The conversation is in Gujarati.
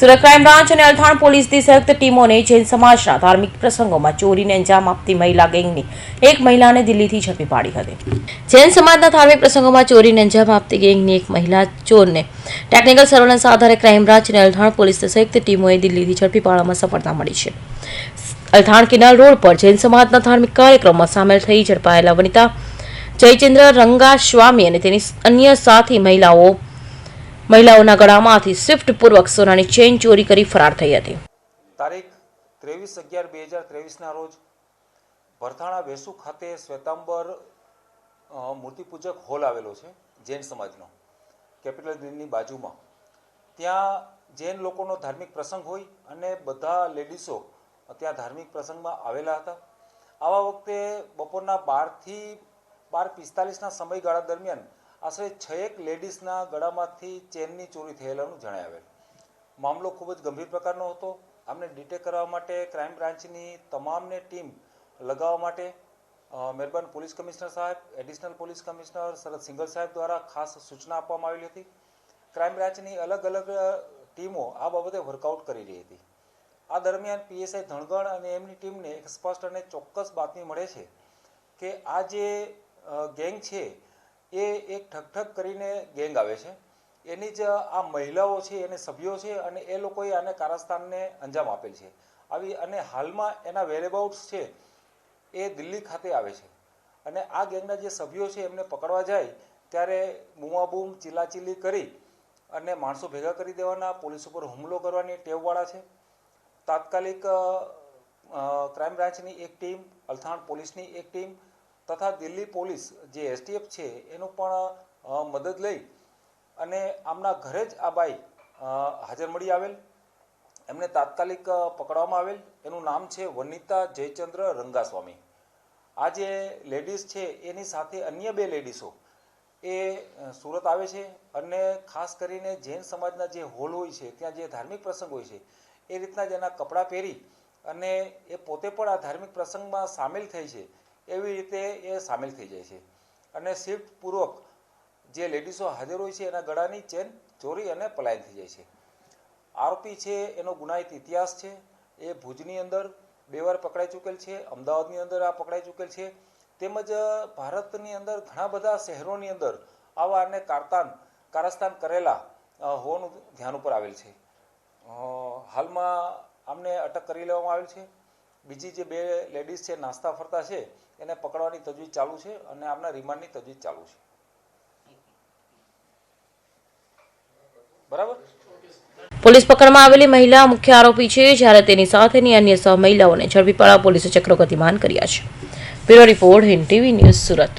સુરત ક્રાઇમ બ્રાન્ચ અને અલથાણ પોલીસની સંયુક્ત ટીમોને જૈન સમાજના ધાર્મિક પ્રસંગોમાં ચોરીને અંજામ આપતી મહિલા ગેંગની એક મહિલાને દિલ્હીથી ઝડપી પાડી હતી. જૈન સમાજના ધાર્મિક પ્રસંગોમાં ચોરીને અંજામ આપતી ગેંગની એક મહિલા ચોરને ટેકનિકલ સર્વેલન્સ આધારે ક્રાઇમ બ્રાન્ચ અને અલથાણ પોલીસની સંયુક્ત ટીમોએ દિલ્હીથી ઝડપી પાડવામાં સફળતા મળી છે. અલથાણ કિનાર રોડ પર જૈન સમાજના ધાર્મિક કાર્યક્રમમાં સામેલ થઈ ઝડપાયેલા વનિતા જયચંદ્ર રંગાસ્વામી અને તેની અન્ય સાથી મહિલાઓ મહિલાઓના ગળામાંથી સ્વિફ્ટ પૂર્વક સોનાની ચેઇન ચોરી કરી ફરાર થઈ હતી. તારીખ ત્રેવીસ અગિયાર બે હજાર ત્રેવીસના રોજ ભરથાણા વેસુ ખાતે શ્વેતાંબર મૂર્તિપૂજક હોલ આવેલો છે, જૈન સમાજનો, કેપિટલ ગ્રીનની બાજુમાં. ત્યાં જૈન લોકોનો ધાર્મિક પ્રસંગ હોય અને બધા લેડીસો ત્યાં ધાર્મિક પ્રસંગમાં આવેલા હતા. આવા વખતે બપોરના બારથી બાર પિસ્તાલીસના સમયગાળા દરમિયાન આશરે છએક લેડીઝના ગળામાંથી ચેનની ચોરી થયેલાનું જણાવેલ મામલો ખૂબ જ ગંભીર પ્રકારનો હતો. આમને ડિટેક કરવા માટે ક્રાઇમ બ્રાન્ચની તમામને ટીમ લગાવવા માટે મહેરબાન પોલીસ કમિશનર સાહેબ, additional police commissioner Sharad Singal સાહેબ દ્વારા ખાસ સૂચના આપવામાં આવેલી હતી. ક્રાઇમ બ્રાન્ચની અલગ અલગ ટીમો આ બાબતે વર્કઆઉટ કરી રહી હતી. આ દરમિયાન પીએસઆઈ ધણગણ અને એમની ટીમને એક સ્પષ્ટ અને ચોક્કસ બાતમી મળે છે કે આ જે ગેંગ છે એ એક ઠકઠક કરીને ગેંગ આવે છે. એની જ આ મહિલાઓ છે, એને સભ્યો છે અને એ લોકોએ આને કારસ્તાનને અંજામ આપેલ છે. આવી અને હાલમાં એના વેરેબાઉટ્સ છે એ દિલ્હી ખાતે આવે છે. અને આ ગેંગના જે સભ્યો છે એમને પકડવા જાય ત્યારે બૂમાબૂમ ચીલાચીલી કરી અને માણસો ભેગા કરી દેવાના, પોલીસ ઉપર હુમલો કરવાની ટેવવાળા છે. તાત્કાલિક ક્રાઇમ બ્રાન્ચની એક ટીમ, અલથાણ પોલીસની એક ટીમ તથા દિલ્હી પોલીસ જે એસટીએફ છે, એનું પણ મદદ લઈ અને આમના ઘરે જ આ બાઈ હાજર મળી આવેલ. એમને તાત્કાલિક પકડવામાં આવેલ. એનું નામ છે વનિતા જયચંદ્ર રંગાસ્વામી. આ જે લેડીઝ છે, એની સાથે અન્ય બે લેડીઝો, એ સુરત આવે છે અને ખાસ કરીને જૈન સમાજના જે હોલ હોય છે, ત્યાં જે ધાર્મિક પ્રસંગ હોય છે, એ રીતના જ એના કપડાં પહેરી અને એ પોતે પણ આ ધાર્મિક પ્રસંગમાં સામેલ થઈ છે. એવી રીતે એ સામેલ થઈ જાય છે. અને શિફ્ટ પૂર્વક જે લેડીઝો હાજર હોય છે એના ગળાની ચેન ચોરી અને પલાયન થઈ જાય છે. આરોપી છે, એનો ગુનાહિત ઇતિહાસ છે, એ ભુજની અંદર બે વાર પકડાઈ ચૂકેલ છે, અમદાવાદની અંદર આ પકડાઈ ચૂકેલ છે, તેમજ ભારતની અંદર ઘણા બધા શહેરોની અંદર આવા અને કારતાન, કારસ્તાન કરેલા હોવાનું ધ્યાન ઉપર આવેલ છે. હાલમાં આમને અટક કરી લેવામાં આવેલ છે. બીજી જે બે લેડીઝ છે, નાસ્તા ફરતા છે, એને પકડવાની તજવીજ ચાલુ છે અને આમના રિમાન્ડની તજવીજ ચાલુ છે. બરાબર? પોલીસ પકડમાં આવેલી મહિલા મુખ્ય આરોપી છે, જ્યારે તેની સાથેની અન્ય સહ મહિલાઓને ઝડપી પાડવા પોલીસે ચક્રો ગતિમાન કર્યા છે. Bureau report Hind TV news Surat.